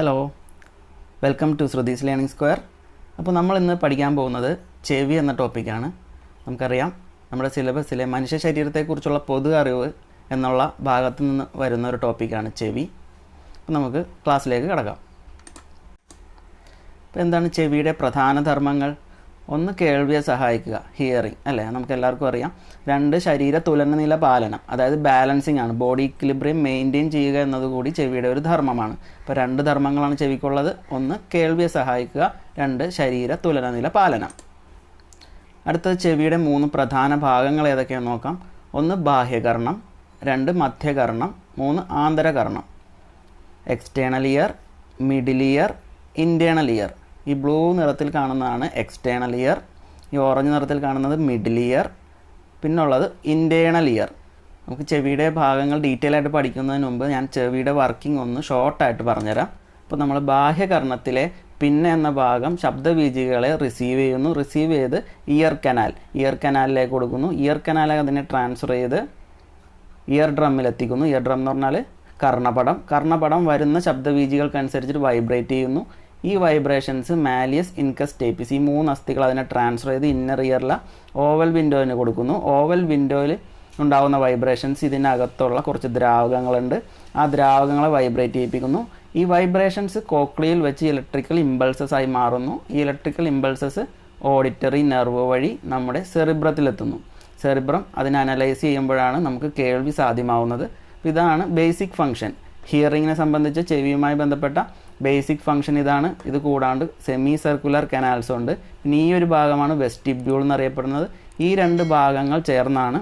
Hello welcome to Shruthi's learning square അപ്പോൾ നമ്മൾ ഇന്ന് പഠിക്കാൻ പോകുന്നത് ചെവി എന്ന ടോപ്പിക്കാണ് നമുക്കറിയാം നമ്മുടെ സിലബസിലെ മനുഷ്യ ശരീരത്തെക്കുറിച്ചുള്ള പൊതു അറിവ് എന്നുള്ള ഭാഗത്തു നിന്ന് വരുന്ന ഒരു ടോപ്പിക്കാണ് ചെവി. അപ്പോൾ നമുക്ക് ക്ലാസ്സിലേക്ക് കിടക്കാം. അപ്പോൾ എന്താണ് ചെവിയുടെ പ്രധാന ധർമ്മങ്ങൾ? ഒന്ന് കേൾവിയെ സഹായിക്കുക ഹിയറിങ് അല്ലേ? നമുക്ക് എല്ലാവർക്കും അറിയാം. രണ്ട് ശരീര തുലനനില പാലനം അതായത് ബാലൻസിങ് ആണ്. ബോഡി ഇക്വിലിബ്രിയം മെയിന്റെയിൻ ചെയ്യുക എന്നതുകൂടി ചെവിയുടെ ഒരു ധർമ്മമാണ്. അപ്പോൾ രണ്ട് ധർമ്മങ്ങളാണ് ചെവിക്കുള്ളത്. ഒന്ന് കേൾവിയെ സഹായിക്കുക. രണ്ട് ശരീര തുലനനില പാലനം. അടുത്തത് ചെവിയുടെ മൂന്ന് പ്രധാന ഭാഗങ്ങൾ ഏതൊക്കെയാണെന്ന് നോക്കാം. ഒന്ന് ബാഹ്യകർണം. രണ്ട് മധ്യകർണം. മൂന്ന് ആന്തരകർണം. External ear middle ear internal ear ഈ ബ്ലൂ നിറത്തിൽ കാണുന്നതാണ് എക്സ്റ്റേണൽ ഇയർ ഈ ഓറഞ്ച് നിറത്തിൽ കാണുന്നത് മിഡിൽ ഇയർ പിന്നുള്ളത് ഇന്റേണൽ ഇയർ നമുക്ക് ചെവിയുടെ ഭാഗങ്ങൾ ഡീറ്റെയിൽ ആയിട്ട് പഠിക്കുന്നതിന് മുമ്പ് ഞാൻ ചെവിയുടെ വർക്കിംഗ് ഒന്ന് ഷോർട്ടായിട്ട് പറഞ്ഞുതരാം. അപ്പോൾ നമ്മൾ ബാഹ്യകർണത്തിലെ പിന്നെ എന്ന ഭാഗം ശബ്ദവീചികളെ റിസീവ് ചെയ്യുന്നു. റിസീവ് ചെയ്ത് ഇയർ കനാൽ ഇയർ കനാലിലേക്ക് കൊടുക്കുന്നു. ഇയർ കനാൽ അതിനെ ട്രാൻസ്ഫർ ചെയ്ത് ഇയർ ഡ്രമ്മിൽ എത്തിക്കുന്നു. ഇയർ ഡ്രം എന്ന് പറഞ്ഞാൽ കർണപടം. കർണപടം വരുന്ന ശബ്ദബീജികൾക്കനുസരിച്ചിട്ട് വൈബ്രേറ്റ് ചെയ്യുന്നു. ഈ വൈബ്രേഷൻസ് മാലിയസ് ഇൻകസ് ടേപ്പിസ് ഈ മൂന്ന് അസ്ഥികൾ അതിനെ ട്രാൻസ്ഫർ ചെയ്ത് ഇന്നർ ഇയറിലെ ഓവൽ വിൻഡോയിന് കൊടുക്കുന്നു. ഓവൽ വിൻഡോയിൽ ഉണ്ടാകുന്ന വൈബ്രേഷൻസ് ഇതിനകത്തുള്ള കുറച്ച് ദ്രാവകങ്ങളുണ്ട്. ആ ദ്രാവകങ്ങളെ വൈബ്രേറ്റ് ചെയ്യിപ്പിക്കുന്നു. ഈ വൈബ്രേഷൻസ് കോക്ലിയിൽ വെച്ച് ഇലക്ട്രിക്കൽ ഇമ്പൾസസ് ആയി മാറുന്നു. ഈ ഇലക്ട്രിക്കൽ ഇമ്പൾസസ് ഓഡിറ്ററി നെർവ് വഴി നമ്മുടെ സെറിബ്രത്തിലെത്തുന്നു സെറിബ്രം അതിനെ അനലൈസ് ചെയ്യുമ്പോഴാണ് നമുക്ക് കേൾവി സാധ്യമാവുന്നത്. ഇതാണ് ബേസിക് ഫങ്ഷൻ ഹിയറിങ്ങിനെ സംബന്ധിച്ച് ചെവിയുമായി ബന്ധപ്പെട്ട ബേസിക് ഫംഗ്ഷൻ ഇതാണ്. ഇത് കൂടാണ്ട് സെമി സർക്കുലർ കനാൽസ് ഉണ്ട്. പിന്നെ ഈ ഒരു ഭാഗമാണ് വെസ്റ്റിബ്യൂൾ എന്നറിയപ്പെടുന്നത്. ഈ രണ്ട് ഭാഗങ്ങൾ ചേർന്നാണ്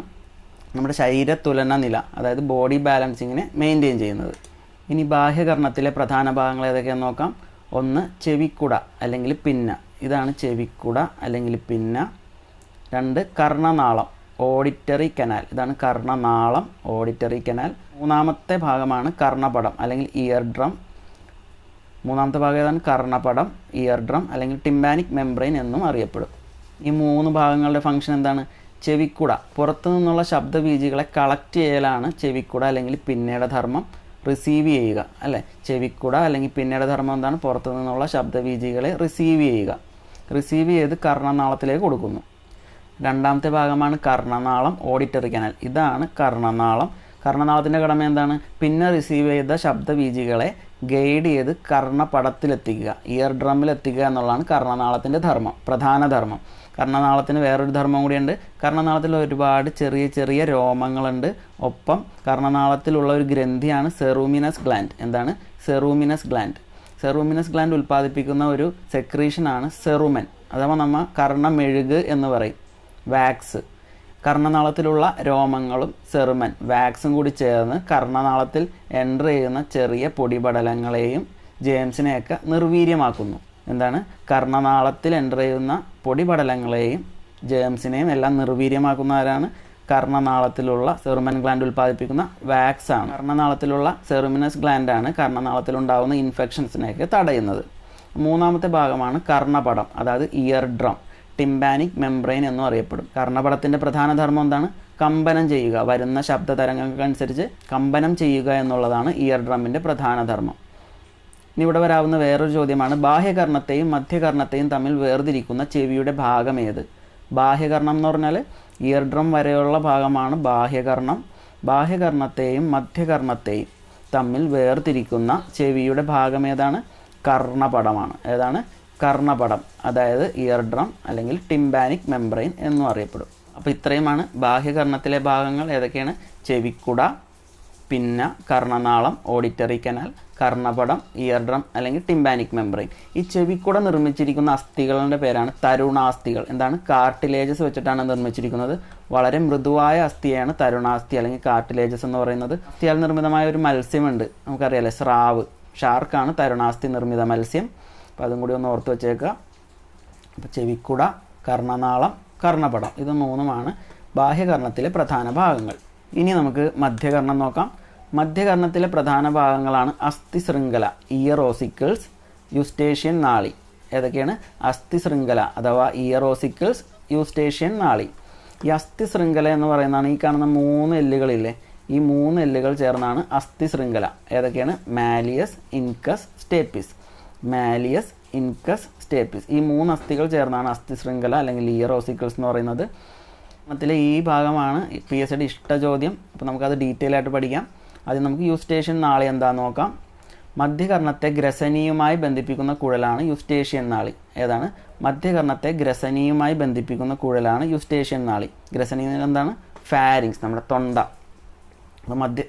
നമ്മുടെ ശരീര തുലന നില അതായത് ബോഡി ബാലൻസിങ്ങിനെ മെയിന്റെയിൻ ചെയ്യുന്നത്. ഇനി ബാഹ്യകർണത്തിലെ പ്രധാന ഭാഗങ്ങൾ ഏതൊക്കെയാണെന്ന് നോക്കാം. ഒന്ന് ചെവിക്കുട അല്ലെങ്കിൽ പിന്ന. ഇതാണ് ചെവിക്കുട അല്ലെങ്കിൽ പിന്ന. രണ്ട് കർണനാളം ഓഡിറ്ററി കനാൽ ഇതാണ് കർണനാളം ഓഡിറ്ററി കനാൽ മൂന്നാമത്തെ ഭാഗമാണ് കർണപടം അല്ലെങ്കിൽ ഇയർ ഡ്രം മൂന്നാമത്തെ ഭാഗം ഏതാണ്? കർണപടം ഇയർ ഡ്രം അല്ലെങ്കിൽ ടിംബാനിക് മെംബ്രെയിൻ എന്നും അറിയപ്പെടും. ഈ മൂന്ന് ഭാഗങ്ങളുടെ ഫംഗ്ഷൻ എന്താണ്? ചെവിക്കുട. പുറത്തു നിന്നുള്ള ശബ്ദബീജികളെ കളക്ട് ചെയ്യലാണ് ചെവിക്കുട അല്ലെങ്കിൽ പിന്നയുടെ ധർമ്മം റിസീവ് ചെയ്യുക. അല്ലേ? ചെവിക്കുട അല്ലെങ്കിൽ പിന്നയുടെ ധർമ്മം എന്താണ്? പുറത്തു നിന്നുള്ള ശബ്ദബീജികളെ റിസീവ് ചെയ്യുക. റിസീവ് ചെയ്ത് കർണനാളത്തിലേക്ക് കൊടുക്കുന്നു. രണ്ടാമത്തെ ഭാഗമാണ് കർണനാളം ഓഡിറ്ററി കനാൽ ഇതാണ് കർണനാളം. കർണനാളത്തിന്റെ കടമ എന്താണ്? പിന്നെ റിസീവ് ചെയ്ത ശബ്ദ ശബ്ദബീജികളെ ഗൈഡ് ചെയ്ത് കർണപടത്തിലെത്തിക്കുക. ഇയർ ഡ്രമ്മിലെത്തിക്കുക എന്നുള്ളതാണ് കർണനാളത്തിന്റെ ധർമ്മം പ്രധാന ധർമ്മം. കർണനാളത്തിന് വേറൊരു ധർമ്മം കൂടിയുണ്ട്. കർണനാളത്തിൽ ഒരുപാട് ചെറിയ ചെറിയ രോമങ്ങളുണ്ട്. ഒപ്പം കർണനാളത്തിലുള്ള ഒരു ഗ്രന്ഥിയാണ് സെറൂമിനസ് ഗ്ലാൻഡ്. എന്താണ്? സെറൂമിനസ് ഗ്ലാൻഡ്. സെറൂമിനസ് ഗ്ലാൻഡ് ഉൽപ്പാദിപ്പിക്കുന്ന ഒരു സെക്രീഷനാണ് സെറുമൻ. അഥവാ നമ്മൾ കർണമെഴുക് എന്ന് പറയും. വാക്സ്. കർണനാളത്തിലുള്ള രോമങ്ങളും സെറുമൻ വാക്സും കൂടി ചേർന്ന് കർണനാളത്തിൽ എന്റർ ചെയ്യുന്ന ചെറിയ പൊടിപടലങ്ങളെയും ജെയിംസിനെയൊക്കെ നിർവീര്യമാക്കുന്നു. എന്താണ്? കർണനാളത്തിൽ എന്റർ ചെയ്യുന്ന പൊടിപടലങ്ങളെയും ജെയിംസിനെയും എല്ലാം നിർവീര്യമാക്കുന്നവരാണ് കർണനാളത്തിലുള്ള സെറുമൻ ഗ്ലാൻഡ് ഉൽപ്പാദിപ്പിക്കുന്ന വാക്സ് ആണ്. കർണനാളത്തിലുള്ള സെറുമിനസ് ഗ്ലാൻഡാണ് കർണനാളത്തിലുണ്ടാകുന്ന ഇൻഫെക്ഷൻസിനെയൊക്കെ തടയുന്നത്. മൂന്നാമത്തെ ഭാഗമാണ് കർണപടം അതായത് ഇയർ ഡ്രം ടിംബാനിക് മെംബ്രെയിൻ എന്നും അറിയപ്പെടും. കർണപടത്തിന്റെ പ്രധാന ധർമ്മം എന്താണ്? കമ്പനം ചെയ്യുക. വരുന്ന ശബ്ദ തരംഗങ്ങൾക്കനുസരിച്ച് കമ്പനം ചെയ്യുക എന്നുള്ളതാണ് ഇയർ ഡ്രമ്മിന്റെ പ്രധാന ധർമ്മം. ഇനി ഇവിടെ വരാവുന്ന വേറൊരു ചോദ്യമാണ്. ബാഹ്യകർണത്തെയും മധ്യകർണത്തെയും തമ്മിൽ വേർതിരിക്കുന്ന ചെവിയുടെ ഭാഗം ഏത്? ബാഹ്യകർണം എന്ന് പറഞ്ഞാൽ ഇയർ ഡ്രം വരെയുള്ള ഭാഗമാണ് ബാഹ്യകർണം. ബാഹ്യകർണത്തെയും മധ്യകർണത്തെയും തമ്മിൽ വേർതിരിക്കുന്ന ചെവിയുടെ ഭാഗം ഏതാണ്? കർണപടമാണ്. ഏതാണ്? കർണപടം അതായത് ഇയർ ഡ്രം അല്ലെങ്കിൽ ടിംബാനിക് മെംബ്രെയിൻ എന്നും അറിയപ്പെടും. അപ്പോൾ ഇത്രയുമാണ് ബാഹ്യകർണത്തിലെ ഭാഗങ്ങൾ ഏതൊക്കെയാണ്? ചെവിക്കുട പിന്നെ കർണനാളം ഓഡിറ്ററി കനാൽ കർണപടം ഇയർ ഡ്രം അല്ലെങ്കിൽ ടിംബാനിക് മെംബ്രെയിൻ ഈ ചെവിക്കുട നിർമ്മിച്ചിരിക്കുന്ന അസ്ഥികളുടെ പേരാണ് തരുണാസ്ഥികൾ. എന്താണ്? കാർട്ടിലേജസ് വെച്ചിട്ടാണ് നിർമ്മിച്ചിരിക്കുന്നത്. വളരെ മൃദുവായ അസ്ഥിയാണ് തരുണാസ്ഥി അല്ലെങ്കിൽ കാർട്ടിലേജസ് എന്ന് പറയുന്നത്. അസ്ഥിയാൽ നിർമ്മിതമായ ഒരു മത്സ്യമുണ്ട്. നമുക്കറിയാലേ സ്രാവ് ഷാർക്കാണ് തരുണാസ്ഥി നിർമ്മിത മത്സ്യം. അപ്പോൾ അതും കൂടി ഒന്ന് ഓർത്ത് വെച്ചേക്കുക. അപ്പോൾ ചെവിക്കുട കർണനാളം കർണപടം. ഇത് മൂന്നുമാണ് ബാഹ്യകർണത്തിലെ പ്രധാന ഭാഗങ്ങൾ. ഇനി നമുക്ക് മധ്യകർണം നോക്കാം. മധ്യകർണത്തിലെ പ്രധാന ഭാഗങ്ങളാണ് അസ്ഥി ശൃംഖല ഇയറോസിക്കിൾസ് യുസ്റ്റേഷ്യൻ നാളി. ഏതൊക്കെയാണ്? അസ്ഥി ശൃംഖല അഥവാ ഇയറോസിക്കിൾസ് യൂസ്റ്റേഷ്യൻ നാളി. ഈ അസ്ഥി ശൃംഖല എന്ന് പറയുന്നതാണ് ഈ കാണുന്ന മൂന്ന് എല്ലുകളില്ലേ? ഈ മൂന്ന് എല്ലുകൾ ചേർന്നാണ് അസ്ഥി ശൃംഖല ഏതൊക്കെയാണ്? Malleus incus stapes. Malleus incus stapes ഈ മൂന്ന് അസ്ഥികൾ ചേർന്നാണ് അസ്ഥി ശൃംഖല അല്ലെങ്കിൽ ഇയർ ഓസിക്കിൾസ് എന്ന് പറയുന്നത്. അതിലെ ഈ ഭാഗമാണ് പി എസ് സിയുടെ ഇഷ്ട ചോദ്യം അപ്പോൾ നമുക്കത് ഡീറ്റെയിൽ ആയിട്ട് പഠിക്കാം. ആദ്യം നമുക്ക് യുസ്റ്റേഷ്യൻ നാളി എന്താണെന്ന് നോക്കാം. മധ്യകർണത്തെ ഗ്രസനിയുമായി ബന്ധിപ്പിക്കുന്ന കുഴലാണ് യുസ്റ്റേഷ്യൻ നാളി. ഏതാണ്? മധ്യകർണത്തെ ഗ്രസനിയുമായി ബന്ധിപ്പിക്കുന്ന കുഴലാണ് യുസ്റ്റേഷ്യൻ നാളി. ഗ്രസനി എന്താണ്? ഫാരിങ്സ് നമ്മുടെ തൊണ്ട. അപ്പോൾ മധ്യ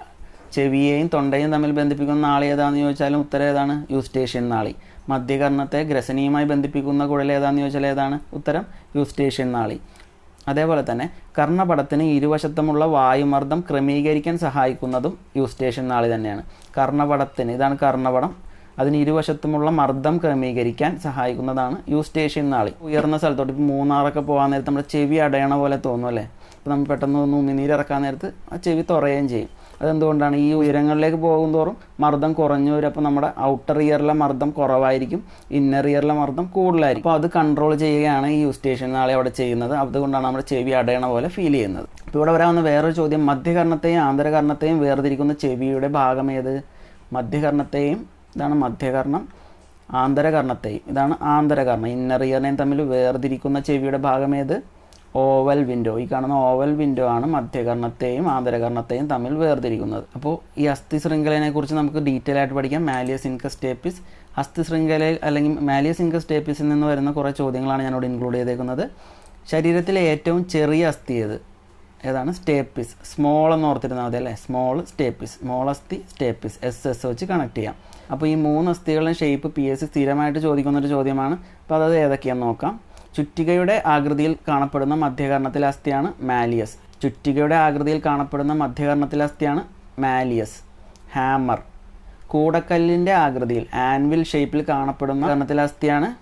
ചെവിയെയും തൊണ്ടയും തമ്മിൽ ബന്ധിപ്പിക്കുന്ന നാളി ഏതാണെന്ന് ചോദിച്ചാലും ഉത്തരം ഏതാണ്? യൂസ്റ്റേഷ്യൻ നാളി. മധ്യകർണത്തെ ഗ്രസനിയുമായി ബന്ധിപ്പിക്കുന്ന കുഴൽ ഏതാണെന്ന് ചോദിച്ചാൽ ഏതാണ്? ഉത്തരം യൂസ്റ്റേഷ്യൻ നാളി. അതേപോലെ തന്നെ കർണപടത്തിന് ഇരുവശത്തുമുള്ള വായുമർദ്ദം ക്രമീകരിക്കാൻ സഹായിക്കുന്നതും യൂസ്റ്റേഷ്യൻ നാളി തന്നെയാണ്. കർണപടത്തിന് ഇതാണ് കർണപടം. അതിന് ഇരുവശത്തുമുള്ള മർദ്ദം ക്രമീകരിക്കാൻ സഹായിക്കുന്നതാണ് യൂസ്റ്റേഷ്യൻ നാളി. ഉയർന്ന സ്ഥലത്തോട്ട് ഇപ്പോൾ മൂന്നാറൊക്കെ പോകാൻ നേരത്ത് നമ്മുടെ ചെവി അടയണ പോലെ തോന്നും അല്ലേ? അപ്പോൾ നമ്മൾ പെട്ടെന്ന് ഒന്ന് ഉമിനീരിറക്കാൻ നേരത്ത് ആ ചെവി തുറയുകയും ചെയ്യും. അതെന്തുകൊണ്ടാണ് ഈ ഉയരങ്ങളിലേക്ക് പോകും തോറും മർദ്ദം കുറഞ്ഞു വരും. അപ്പോൾ നമ്മുടെ ഔട്ടർ ഇയറിലെ മർദ്ദം കുറവായിരിക്കും ഇന്നർ ഇയറിലെ മർദ്ദം കൂടുതലായിരിക്കും. അപ്പോൾ അത് കൺട്രോൾ ചെയ്യുകയാണ് ഈ യൂസ്റ്റേഷൻ നാളെ അവിടെ ചെയ്യുന്നത്. അതുകൊണ്ടാണ് നമ്മുടെ ചെവി അടയണ പോലെ ഫീൽ ചെയ്യുന്നത്. ഇപ്പോൾ ഇവിടെ വരാവുന്ന വേറൊരു ചോദ്യം മധ്യകർണത്തെയും ആന്തരകർണത്തെയും വേർതിരിക്കുന്ന ചെവിയുടെ ഭാഗം ഏത്? മധ്യകർണത്തെയും ഇതാണ് മധ്യകർണം. ആന്തരകർണത്തെയും ഇതാണ് ആന്തരകർണം. ഇന്നർ ഇയറിനെയും തമ്മിൽ വേർതിരിക്കുന്ന ചെവിയുടെ ഭാഗം ഏത്? ഓവൽ വിൻഡോ ഈ കാണുന്ന ഓവൽ വിൻഡോ ആണ് മധ്യകർണത്തെയും ആന്തരകർണത്തെയും തമ്മിൽ വേർതിരിക്കുന്നത്. അപ്പോൾ ഈ അസ്ഥി ശൃംഖലയെ കുറിച്ച് നമുക്ക് ഡീറ്റെയിൽ ആയിട്ട് പഠിക്കാം. മാലിയസ് ഇൻകസ്റ്റേപ്പിസ് അസ്ഥി ശൃംഖല അല്ലെങ്കിൽ മാലിയസ് ഇൻക സ്റ്റേപ്പിസിൽ നിന്ന് വരുന്ന കുറേ ചോദ്യങ്ങളാണ് ഞാനിവിടെ ഇൻക്ലൂഡ് ചെയ്തേക്കുന്നത്. ശരീരത്തിലെ ഏറ്റവും ചെറിയ അസ്ഥി ഏത്? ഏതാണ്? സ്റ്റേപ്പിസ് സ്മോൾ എന്ന് ഓർത്തിരുന്നാൽ മതി അല്ലേ? സ്മോൾ സ്റ്റേപ്പിസ് സ്മോൾ അസ്ഥി സ്റ്റേപ്പിസ് എസ് എസ് വെച്ച് കണക്ട് ചെയ്യാം. അപ്പോൾ ഈ മൂന്ന് അസ്ഥികളുടെ ഷേപ്പ് പി എസ് സി സ്ഥിരമായിട്ട് ചോദിക്കുന്ന ഒരു ചോദ്യമാണ്. അപ്പോൾ അതായത് ഏതൊക്കെയാണെന്ന് നോക്കാം. ചുറ്റികയുടെ ആകൃതിയിൽ കാണപ്പെടുന്ന മധ്യകർണത്തിലെ അസ്ഥിയാണ് മാലിയസ്. ചുറ്റികയുടെ ആകൃതിയിൽ കാണപ്പെടുന്ന മധ്യകർണത്തിലെ അസ്ഥിയാണ് മാലിയസ്. ഹാമർ. കൂടക്കല്ലിന്റെ ആകൃതിയിൽ ആൻവിൽ ഷേപ്പിൽ കാണപ്പെടുന്ന കർണത്തിലെ അസ്ഥിയാണ്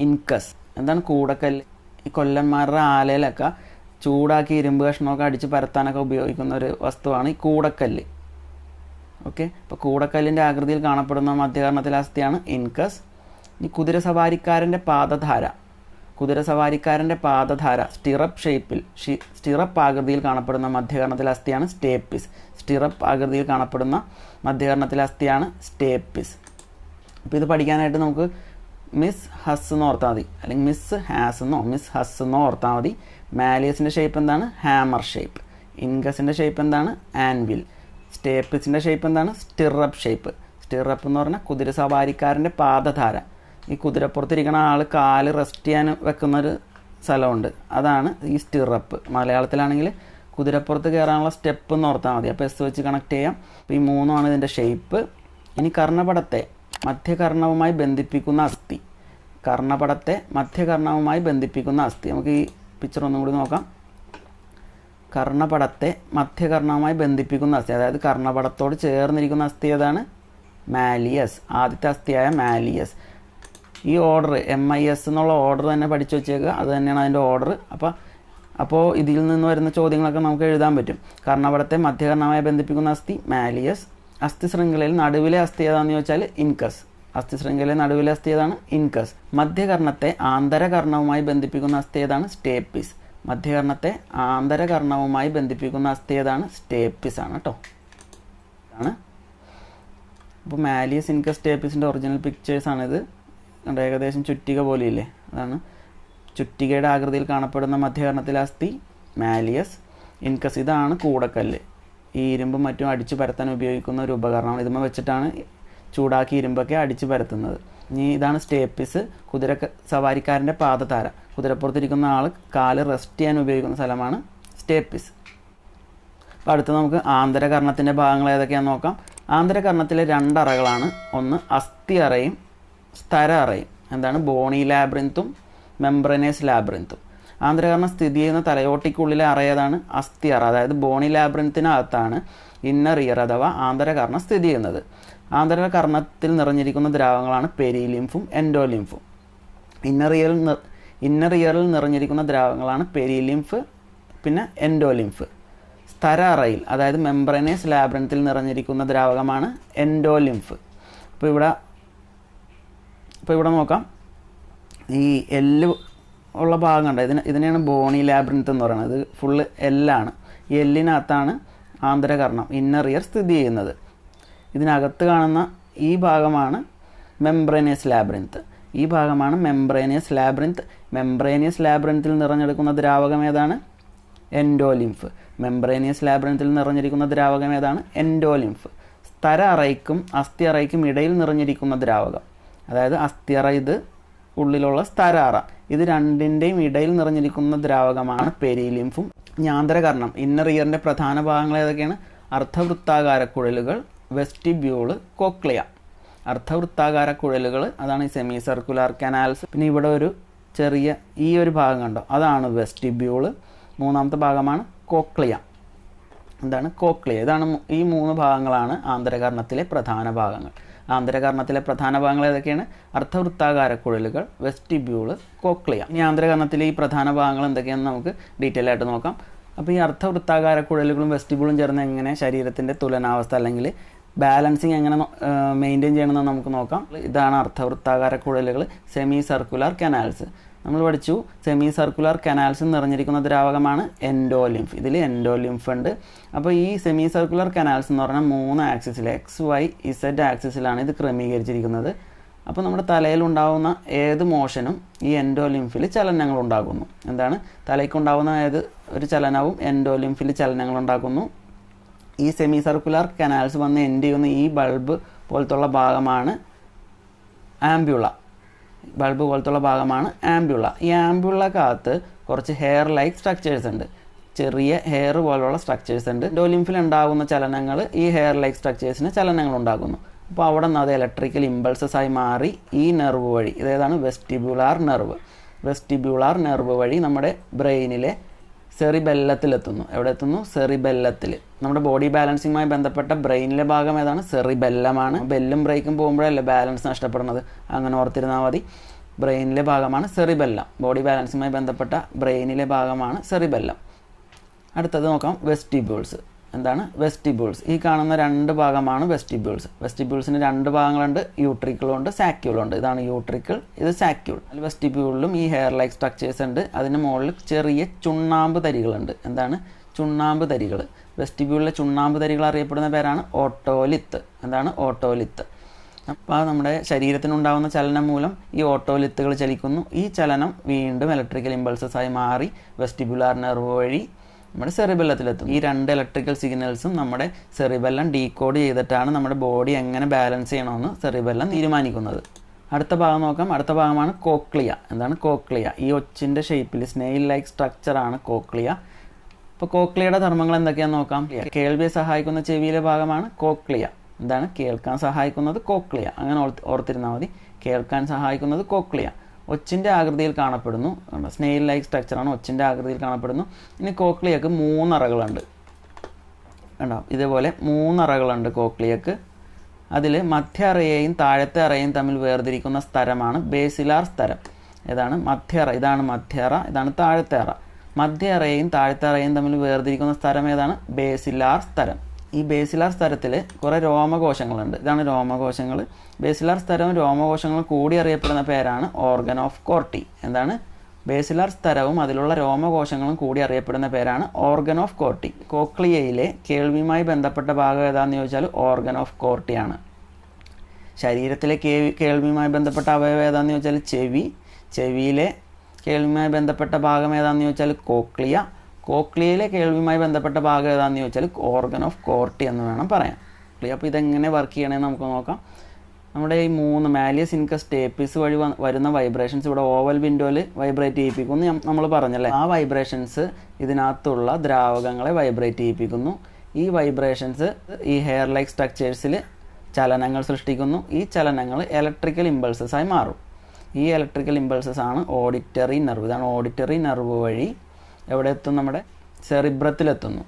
ഇൻകസ്. എന്താണ് കൂടക്കല്ല്? ഈ കൊല്ലന്മാരുടെ ആലയിലൊക്കെ ചൂടാക്കി ഇരുമ്പ് കഷ്ണമൊക്കെ അടിച്ച് പരത്താനൊക്കെ ഉപയോഗിക്കുന്ന ഒരു വസ്തുവാണ് ഈ കൂടക്കല്ല്. ഓക്കെ? അപ്പോൾ കൂടക്കല്ലിന്റെ ആകൃതിയിൽ കാണപ്പെടുന്ന മധ്യകർണത്തിലെ അസ്ഥിയാണ് ഇൻകസ്. ഈ കുതിര സവാരിക്കാരന്റെ പാദധാര. കുതിരസവാരിക്കാരന്റെ പാദധാര സ്റ്റിറപ്പ് ഷേപ്പിൽ സ്റ്റിറപ്പ് ആകൃതിയിൽ കാണപ്പെടുന്ന മധ്യകർണത്തിലെ അസ്ഥിയാണ് സ്റ്റേപ്പിസ് സ്റ്റിറപ്പ് ആകൃതിയിൽ കാണപ്പെടുന്ന മധ്യകർണത്തിലെ അസ്ഥിയാണ് സ്റ്റേപ്പിസ് അപ്പോൾ ഇത് പഠിക്കാനായിട്ട് നമുക്ക് മിസ് ഹസ് എന്ന് ഓർത്താൽ മതി. അല്ലെങ്കിൽ മിസ് ഹാസ് എന്നോ മിസ് ഹസ് എന്നോ ഓർത്താൽ മതി. മാലിയസിന്റെ ഷേപ്പ് എന്താണ്? ഹാമർ ഷേപ്പ് ഇൻഗസിന്റെ ഷേപ്പ് എന്താണ്? ആൻവിൽ സ്റ്റേപ്പിസിന്റെ ഷേപ്പ് എന്താണ്? സ്റ്റിറപ്പ് ഷേപ്പ് സ്റ്റിറപ്പ് എന്ന് പറഞ്ഞാൽ കുതിരസവാരിക്കാരന്റെ പാദധാര. ഈ കുതിരപ്പുറത്തിരിക്കുന്ന ആൾ കാൽ റെസ്റ്റ് ചെയ്യാൻ വെക്കുന്നൊരു സ്ഥലമുണ്ട്. അതാണ് ഈ സ്റ്റിറപ്പ് മലയാളത്തിലാണെങ്കിൽ കുതിരപ്പുറത്ത് കയറാനുള്ള സ്റ്റെപ്പ് എന്ന് ഓർത്താൽ മതി. അപ്പോൾ എസ് വെച്ച് കണക്ട് ചെയ്യാം. അപ്പോൾ ഈ മൂന്നുമാണ് ഇതിന്റെ ഷേപ്പ് ഇനി കർണപടത്തെ മധ്യകർണവുമായി ബന്ധിപ്പിക്കുന്ന അസ്ഥി. കർണപടത്തെ മധ്യകർണവുമായി ബന്ധിപ്പിക്കുന്ന അസ്ഥി. നമുക്ക് ഈ പിക്ചർ ഒന്നും കൂടി നോക്കാം. കർണപടത്തെ മധ്യകർണവുമായി ബന്ധിപ്പിക്കുന്ന അസ്ഥി. അതായത് കർണപടത്തോട് ചേർന്നിരിക്കുന്ന അസ്ഥി ഏതാണ്? മാലിയസ്. ആദ്യത്തെ അസ്ഥിയായ മാലിയസ്. ഈ ഓർഡർ എം ഐ എസ് എന്നുള്ള ഓർഡർ തന്നെ പഠിച്ചു വെച്ചേക്കുക അത് തന്നെയാണ് അതിന്റെ ഓർഡർ അപ്പോൾ അപ്പോൾ ഇതിൽ നിന്ന് വരുന്ന ചോദ്യങ്ങളൊക്കെ നമുക്ക് എഴുതാൻ പറ്റും. കർണപടത്തെ മധ്യകർണമായി ബന്ധിപ്പിക്കുന്ന അസ്ഥി മാലിയസ്. അസ്ഥി ശൃംഖലയിൽ നടുവിലെ അസ്ഥി ഏതാണെന്ന് ചോദിച്ചാൽ ഇൻകസ്. അസ്ഥി ശൃംഖലയിൽ നടുവിലെ അസ്ഥി ഏതാണ്? ഇൻകസ്. മധ്യകർണത്തെ ആന്തരകർണവുമായി ബന്ധിപ്പിക്കുന്ന അസ്ഥി ഏതാണ്? സ്റ്റേപ്പിസ്. മധ്യകർണത്തെ ആന്തരകർണവുമായി ബന്ധിപ്പിക്കുന്ന അസ്ഥി ഏതാണ്? സ്റ്റേപ്പിസ് ആണ് കേട്ടോ ആണ് അപ്പോൾ മാലിയസ് ഇൻകസ് സ്റ്റേപ്പിസിന്റെ ഒറിജിനൽ പിക്ചേഴ്സാണിത് കണ്ടോ ഏകദേശം ചുറ്റിക പോലെയില്ലേ? അതാണ്. ചുറ്റികയുടെ ആകൃതിയിൽ കാണപ്പെടുന്ന മധ്യകർണത്തിലെ അസ്ഥി മാലിയസ് ഇൻകസ്. ഇതാണ് കൂടക്കല്ല്. ഈ ഇരുമ്പും മറ്റും അടിച്ചു പരത്താൻ ഉപയോഗിക്കുന്ന ഒരു ഉപകരണമാണ്. ഇതുമ്മ വെച്ചിട്ടാണ് ചൂടാക്കി ഇരുമ്പൊക്കെ അടിച്ചു പരത്തുന്നത്. ഇനി ഇതാണ് സ്റ്റേപ്പിസ് കുതിര സവാരിക്കാരന്റെ പാദധാര. കുതിരപ്പുറത്തിരിക്കുന്ന ആൾ കാൽ റെസ്റ്റ് ചെയ്യാൻ ഉപയോഗിക്കുന്ന സ്ഥലമാണ് സ്റ്റേപ്പിസ്. അപ്പോൾ അടുത്ത് നമുക്ക് ആന്തരകർണത്തിന്റെ ഭാഗങ്ങൾ ഏതൊക്കെയാണെന്ന് നോക്കാം. ആന്തരകർണത്തിലെ രണ്ടറകളാണ്. ഒന്ന് അസ്ഥി അറയും സ്ഥര അറയും എന്താണ്? ബോണി ലാബ്രിൻത്തും മെംബ്രനേസ് ലാബ്രിൻത്തും ആന്തരകർണം സ്ഥിതി ചെയ്യുന്ന തലയോട്ടിക്കുള്ളിലെ അറയതാണ് അസ്ഥി അറ അതായത് ബോണി ലാബ്രിന്തിനകത്താണ് ഇന്നർ ഇയർ അഥവാ ആന്തരകർണം സ്ഥിതി ചെയ്യുന്നത്. ആന്തരകർണത്തിൽ നിറഞ്ഞിരിക്കുന്ന ദ്രാവകങ്ങളാണ് പെരിലിംഫും എൻഡോലിംഫും. ഇന്നർ ഇയറിൽ ഇന്നർ ഇയറിൽ നിറഞ്ഞിരിക്കുന്ന ദ്രാവകങ്ങളാണ് പെരിലിംഫ് പിന്നെ എൻഡോലിംഫ്. സ്ഥര അറയിൽ അതായത് മെംബ്രനേസ് ലാബ്രിൻത്തിൽ നിറഞ്ഞിരിക്കുന്ന ദ്രാവകമാണ് എൻഡോലിംഫ്. അപ്പോൾ ഇവിടെ ഇപ്പോൾ ഇവിടെ നോക്കാം. ഈ എല്ല് ഉള്ള ഭാഗം കണ്ട? ഇതിന് ഇതിനെയാണ് ബോണി ലാബ്രിൻത്ത് എന്ന് പറയുന്നത്. ഇത് ഫുള്ള് എല്ലാണ് ഈ എല്ലിനകത്താണ് ആന്തരകർണം ഇന്നർ ഇയർ സ്ഥിതി ചെയ്യുന്നത്. ഇതിനകത്ത് കാണുന്ന ഈ ഭാഗമാണ് മെംബ്രേനിയസ് ലാബ്രിന്ത് ഈ ഭാഗമാണ് മെംബ്രേനിയസ് ലാബ്രിന്ത് മെംബ്രേനിയസ് ലാബ്രിന്തിൽ നിറഞ്ഞെടുക്കുന്ന ദ്രാവകം ഏതാണ്? എൻഡോലിംഫ് മെംബ്രേനിയസ് ലാബ്രിന്തിൽ നിറഞ്ഞിരിക്കുന്ന ദ്രാവകം ഏതാണ്? എൻഡോലിംഫ് സ്ഥര അറയ്ക്കും അസ്ഥി അറയ്ക്കും ഇടയിൽ നിറഞ്ഞിരിക്കുന്ന ദ്രാവകം. അതായത് അസ്ഥിയറ ഇത് ഉള്ളിലുള്ള സ്തരാറ ഇത് രണ്ടിന്റെയും ഇടയിൽ നിറഞ്ഞിരിക്കുന്ന ദ്രാവകമാണ് പെരിലിംഫും. ഞാന്തരകർണം. ഇന്നർ ഇയറിന്റെ പ്രധാന ഭാഗങ്ങൾ ഏതൊക്കെയാണ്? അർദ്ധവൃത്താകാര കുഴലുകൾ വെസ്റ്റിബ്യൂൾ കോക്ലിയ. അർദ്ധവൃത്താകാര കുഴലുകൾ അതാണ് ഈ സെമി സർക്കുലർ കനാൽസ്. പിന്നെ ഇവിടെ ഒരു ചെറിയ ഈ ഒരു ഭാഗം കണ്ടോ? അതാണ് വെസ്റ്റിബ്യൂൾ. മൂന്നാമത്തെ ഭാഗമാണ് കോക്ലിയ. എന്താണ്? കോക്ലിയ. ഇതാണ് ഈ മൂന്ന് ഭാഗങ്ങളാണ് ആന്തരകർണത്തിലെ പ്രധാന ഭാഗങ്ങൾ. ആന്തരകർണത്തിലെ പ്രധാന ഭാഗങ്ങൾ ഏതൊക്കെയാണ്? അർദ്ധവൃത്താകാര കുഴലുകൾ വെസ്റ്റിബ്യൂൾ കോക്ലിയ. ഇനി ആന്തരകർണത്തിലെ ഈ പ്രധാന ഭാഗങ്ങൾ എന്തൊക്കെയാണെന്ന് നമുക്ക് ഡീറ്റെയിൽ ആയിട്ട് നോക്കാം. അപ്പോൾ ഈ അർദ്ധവൃത്താകാര കുഴലുകളും വെസ്റ്റിബ്യൂളും ചേർന്ന് എങ്ങനെ ശരീരത്തിന്റെ തുലനാവസ്ഥ അല്ലെങ്കിൽ ബാലൻസിങ് എങ്ങനെ മെയിന്റെയിൻ ചെയ്യണമെന്ന് നമുക്ക് നോക്കാം. ഇതാണ് അർദ്ധവൃത്താകാര കുഴലുകൾ സെമി സർക്കുലർ കനാൽസ് നമ്മൾ പഠിച്ചു. സെമി സർക്കുലർ കനാൽസ് നിറഞ്ഞിരിക്കുന്ന ദ്രാവകമാണ് എൻഡോലിംഫ് ഇതിൽ എൻഡോലിംഫ് ഉണ്ട്. അപ്പോൾ ഈ സെമി സർക്കുലർ കനാൽസ് എന്ന് പറഞ്ഞാൽ മൂന്ന് ആക്സിസിൽ എക്സ് വൈ ഇസഡ് ആക്സിസിലാണ് ഇത് ക്രമീകരിച്ചിരിക്കുന്നത്. അപ്പോൾ നമ്മുടെ തലയിൽ ഉണ്ടാകുന്ന ഏത് മോഷനും ഈ എൻഡോലിംഫിൽ ചലനങ്ങൾ ഉണ്ടാകുന്നു. എന്താണ്? തലയ്ക്കുണ്ടാകുന്ന ഏത് ഒരു ചലനവും എൻഡോലിംഫിൽ ചലനങ്ങൾ ഉണ്ടാക്കുന്നു. ഈ സെമി സർക്കുലർ കനാൽസ് വന്ന് എൻഡ് ചെയ്യുന്ന? ഈ ബൾബ് പോലത്തുള്ള ഭാഗമാണ് ആംബ്യുള. ബൾബ് പോലത്തുള്ള ഭാഗമാണ് ആംബ്യുള. ഈ ആംബ്യുളക്കകത്ത് കുറച്ച് ഹെയർ ലൈക്ക് സ്ട്രക്ചേഴ്സ് ഉണ്ട്. ചെറിയ ഹെയർ പോലുള്ള സ്ട്രക്ചേഴ്സ് ഉണ്ട്. ഡോലിംഫിൽ ഉണ്ടാകുന്ന ചലനങ്ങൾ ഈ ഹെയർ ലൈക്ക് സ്ട്രക്ചേഴ്സിന് ചലനങ്ങൾ ഉണ്ടാകുന്നു അപ്പോൾ അവിടെ നിന്ന് അത് ഇലക്ട്രിക്കൽ ഇമ്പൾസസ് ആയി മാറി ഈ നെർവ് വഴി ഇതേതാണ് വെസ്റ്റിബ്യുലാർ നെർവ് വെസ്റ്റിബ്യുലാർ നെർവ് വഴി നമ്മുടെ ബ്രെയിനിലെ സെറിബെല്ലത്തിലെത്തുന്നു. എവിടെ എത്തുന്നു സെറിബെല്ലത്തിൽ നമ്മുടെ ബോഡി ബാലൻസിങ്ങുമായി ബന്ധപ്പെട്ട ബ്രെയിനിലെ ഭാഗം ഏതാണ്? സെറിബെല്ലമാണ്. ബെല്ലും ബ്രേക്കും പോകുമ്പോഴല്ലേ ബാലൻസ് നഷ്ടപ്പെടുന്നത്? അങ്ങനെ ഓർത്തിരുന്നാൽ മതി. ബ്രെയിനിലെ ഭാഗമാണ് സെറിബെല്ലം. ബോഡി ബാലൻസുമായി ബന്ധപ്പെട്ട ബ്രെയിനിലെ ഭാഗമാണ് സെറിബെല്ലം. അടുത്തത് നോക്കാം. വെസ്റ്റിബ്യൂൾസ്. എന്താണ്? വെസ്റ്റിബ്യൂൾസ് ഈ കാണുന്ന രണ്ട് ഭാഗമാണ് വെസ്റ്റിബ്യൂൾസ് വെസ്റ്റിബ്യൂൾസിന് രണ്ട് ഭാഗങ്ങളുണ്ട്. യൂട്രിക്കിളും ഉണ്ട് സാക്യൂളും ഉണ്ട്. ഇതാണ് യൂട്രിക്കിൾ ഇത് സാക്യൂൾ വെസ്റ്റിബ്യൂളിലും ഈ ഹെയർ ലൈക്ക് സ്ട്രക്ചേഴ്സ് ഉണ്ട്. അതിന് മുകളിൽ ചെറിയ ചുണ്ണാമ്പ് തരികളുണ്ട്. എന്താണ്? ചുണ്ണാമ്പ് തരികൾ. വെസ്റ്റിബ്യൂളിലെ ചുണ്ണാമ്പ് തരികൾ അറിയപ്പെടുന്ന പേരാണ് ഓട്ടോലിത്ത് എന്താണ്? ഓട്ടോലിത്ത് അപ്പോൾ നമ്മുടെ ശരീരത്തിനുണ്ടാകുന്ന ചലനം മൂലം ഈ ഓട്ടോലിത്തുകൾ ചലിക്കുന്നു. ഈ ചലനം വീണ്ടും ഇലക്ട്രിക്കൽ ഇമ്പൾസസ് ആയി മാറി വെസ്റ്റിബുലാർ നെർവ് വഴി നമ്മുടെ സെറിബെല്ലത്തിലെത്തും. ഈ രണ്ട് ഇലക്ട്രിക്കൽ സിഗ്നൽസും നമ്മുടെ സെറിബെല്ലം ഡീകോഡ് ചെയ്തിട്ടാണ് നമ്മുടെ ബോഡി എങ്ങനെ ബാലൻസ് ചെയ്യണമെന്ന് സെറിബെല്ലം തീരുമാനിക്കുന്നത്. അടുത്ത ഭാഗം നോക്കാം. അടുത്ത ഭാഗമാണ് കോക്ലിയ. എന്താണ് കോക്ലിയ? ഈ ഒച്ചിന്റെ ഷേപ്പിൽ സ്നെയിൽ ലൈക്ക് സ്ട്രക്ചറാണ് കോക്ലിയ. അപ്പോൾ കോക്ലിയയുടെ ധർമ്മങ്ങൾ എന്തൊക്കെയാണെന്ന് നോക്കാം. കേൾവിയെ സഹായിക്കുന്ന ചെവിയിലെ ഭാഗമാണ് കോക്ലിയ. എന്താണ്? കേൾക്കാൻ സഹായിക്കുന്നത് കോക്ലിയ. അങ്ങനെ ഓർത്തിരുന്നാൽ മതി. കേൾക്കാൻ സഹായിക്കുന്നത് കോക്ലിയ. ഒച്ചിന്റെ ആകൃതിയിൽ കാണപ്പെടുന്നു. സ്നെയിൽ ലൈക്ക് സ്ട്രക്ചറാണ് ഒച്ചിന്റെ ആകൃതിയിൽ കാണപ്പെടുന്നു. ഇനി കോക്ലിയക്ക് മൂന്നറകളുണ്ട്. കണ്ടോ? ഇതേപോലെ മൂന്നറകളുണ്ട് കോക്ലിയക്ക്. അതിൽ മധ്യ അറയെയും താഴത്തെ അറയെയും തമ്മിൽ വേർതിരിക്കുന്ന സ്ഥലമാണ് ബേസിലാർ സ്ഥലം. ഏതാണ്? അറ ഇതാണ് മധ്യ അറ ഇതാണ് താഴത്തെ അറ മധ്യ അറയെയും താഴത്തെ അറയെയും തമ്മിൽ വേർതിരിക്കുന്ന സ്ഥലം ഏതാണ്? ബേസിലാർ സ്ഥലം. ഈ ബേസിലാർ സ്ഥലത്തിൽ കുറേ രോമകോശങ്ങളുണ്ട്. ഇതാണ് രോമകോശങ്ങൾ ബേസിലാർ സ്ഥലവും രോമകോശങ്ങളും കൂടി അറിയപ്പെടുന്ന പേരാണ് ഓർഗൻ ഓഫ് കോർട്ടി. എന്താണ്? ബേസിലാർ സ്ഥലവും അതിലുള്ള രോമകോശങ്ങളും കൂടി അറിയപ്പെടുന്ന പേരാണ് ഓർഗൻ ഓഫ് കോർട്ടി. കോക്ലിയയിലെ കേൾവിയുമായി ബന്ധപ്പെട്ട ഭാഗം ഏതാണെന്ന് ചോദിച്ചാൽ ഓർഗൻ ഓഫ് കോർട്ടിയാണ്. ശരീരത്തിലെ കേൾവി കേൾവിയുമായി ബന്ധപ്പെട്ട അവയവം ഏതാണെന്ന് ചോദിച്ചാൽ ചെവി. ചെവിയിലെ കേൾവിയുമായി ബന്ധപ്പെട്ട ഭാഗം ഏതാണെന്ന് ചോദിച്ചാൽ കോക്ലിയ. കോക്ലിയയിലെ കേൾവിയുമായി ബന്ധപ്പെട്ട ഭാഗം ഏതാണെന്ന് ചോദിച്ചാൽ ഓർഗൻ ഓഫ് കോർട്ടി എന്ന് വേണം പറയാം ക്ലിയർ അപ്പോൾ ഇതെങ്ങനെ വർക്ക് ചെയ്യണമെന്ന് നമുക്ക് നോക്കാം. നമ്മുടെ ഈ മൂന്ന് മാലിയസ് ഇൻകസ് സ്റ്റേപ്പിസ് വഴി വരുന്ന വൈബ്രേഷൻസ് ഇവിടെ ഓവൽ വിൻഡോയിൽ വൈബ്രേറ്റ് ചെയ്യിപ്പിക്കുന്നു. നമ്മൾ പറഞ്ഞല്ലേ ആ വൈബ്രേഷൻസ് ഇതിനകത്തുള്ള ദ്രാവകങ്ങളെ വൈബ്രേറ്റ് ചെയ്യിപ്പിക്കുന്നു. ഈ വൈബ്രേഷൻസ് ഈ ഹെയർ ലൈക്ക് സ്ട്രക്ചേഴ്സിൽ ചലനങ്ങൾ സൃഷ്ടിക്കുന്നു. ഈ ചലനങ്ങൾ ഇലക്ട്രിക്കൽ ഇമ്പൾസസ് ആയി മാറും. ഈ ഇലക്ട്രിക്കൽ ഇമ്പൾസസ് ആണ് ഓഡിറ്ററി നെർവ് ഇതാണ് ഓഡിറ്ററി നെർവ് വഴി എവിടെ എത്തും നമ്മുടെ സെറിബ്രത്തിലെത്തുന്നു.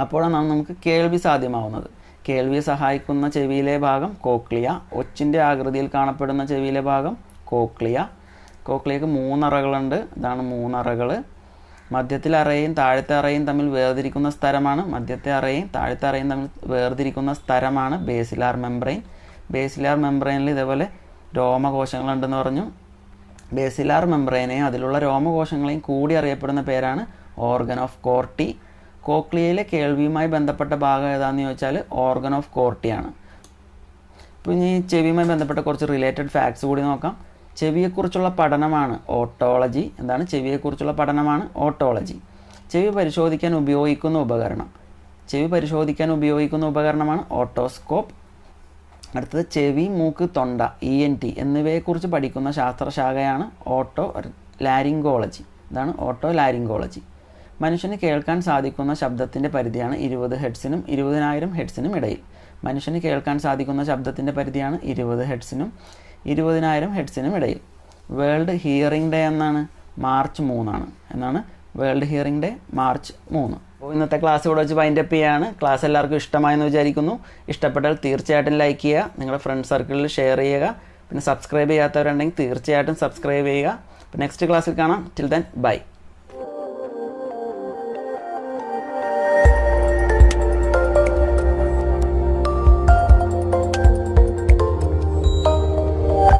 അപ്പോഴാണ് നമുക്ക് കേൾവി സാധ്യമാവുന്നത്. കേൾവിയെ സഹായിക്കുന്ന ചെവിയിലെ ഭാഗം കോക്ലിയ ഒച്ചിന്റെ ആകൃതിയിൽ കാണപ്പെടുന്ന ചെവിയിലെ ഭാഗം കോക്ലിയ. കോക്ലിയക്ക് മൂന്നറകളുണ്ട്. ഇതാണ് മൂന്നറകൾ മധ്യത്തിലെ അറയും താഴത്തെ അറയും തമ്മിൽ വേർതിരിക്കുന്ന സ്ഥലമാണ് മധ്യത്തെ അറയും താഴത്തെ അറയും തമ്മിൽ വേർതിരിക്കുന്ന സ്ഥലമാണ് ബേസിലാർ മെംബ്രെയിൻ. ബേസിലാർ മെംബ്രെയിനിൽ ഇതേപോലെ രോമകോശങ്ങളുണ്ടെന്ന് പറഞ്ഞു. ബേസിലാർ മെംബ്രെയിനെയും അതിലുള്ള രോമകോശങ്ങളെയും കൂടി അറിയപ്പെടുന്ന പേരാണ് ഓർഗൻ ഓഫ് കോർട്ടി. കോക്ലിയയിലെ കേൾവിയുമായി ബന്ധപ്പെട്ട ഭാഗം ഏതാണെന്ന് ചോദിച്ചാൽ ഓർഗൻ ഓഫ് കോർട്ടിയാണ്. ഇപ്പോൾ ഇനി ചെവിയുമായി ബന്ധപ്പെട്ട കുറച്ച് റിലേറ്റഡ് ഫാക്ട്സ് കൂടി നോക്കാം. ചെവിയെക്കുറിച്ചുള്ള പഠനമാണ് ഓട്ടോളജി. എന്താണ്? ചെവിയെക്കുറിച്ചുള്ള പഠനമാണ് ഓട്ടോളജി. ചെവി പരിശോധിക്കാൻ ഉപയോഗിക്കുന്ന ഉപകരണം. ചെവി പരിശോധിക്കാൻ ഉപയോഗിക്കുന്ന ഉപകരണമാണ് ഓട്ടോസ്കോപ്പ്. അടുത്തത് ചെവി മൂക്ക് തൊണ്ട ഇ എൻ ടി എന്നിവയെക്കുറിച്ച് പഠിക്കുന്ന ശാസ്ത്രശാഖയാണ് ഓട്ടോ ലാരിങ്കോളജി. ഇതാണ് ഓട്ടോ ലാരിങ്കോളജി. മനുഷ്യന് കേൾക്കാൻ സാധിക്കുന്ന ശബ്ദത്തിന്റെ പരിധിയാണ് ഇരുപത് ഹെഡ്സിനും ഇരുപതിനായിരം ഹെഡ്സിനും ഇടയിൽ. മനുഷ്യന് കേൾക്കാൻ സാധിക്കുന്ന ശബ്ദത്തിന്റെ പരിധിയാണ് ഇരുപത് ഹെഡ്സിനും ഇരുപതിനായിരം ഹെഡ്സിനും ഇടയിൽ. വേൾഡ് ഹിയറിംഗ് ഡേ എന്നാണ് മാർച്ച് മൂന്നാണ്. എന്നാണ് വേൾഡ് ഹിയറിംഗ് ഡേ മാർച്ച് മൂന്ന്. അപ്പോൾ ഇന്നത്തെ ക്ലാസ് ഇവിടെ വെച്ച് വൈൻഡ് അപ്പ് ചെയ്യാണ്. ക്ലാസ് എല്ലാവർക്കും ഇഷ്ടമായെന്ന് വിചാരിക്കുന്നു. ഇഷ്ടപ്പെട്ടാൽ തീർച്ചയായിട്ടും ലൈക്ക് ചെയ്യുക നിങ്ങളുടെ ഫ്രണ്ട് സർക്കിളിൽ ഷെയർ ചെയ്യുക പിന്നെ സബ്സ്ക്രൈബ് ചെയ്യാത്തവരുണ്ടെങ്കിൽ തീർച്ചയായിട്ടും സബ്സ്ക്രൈബ് ചെയ്യുക. നെക്സ്റ്റ് ക്ലാസ്സിൽ കാണാം. Till then bye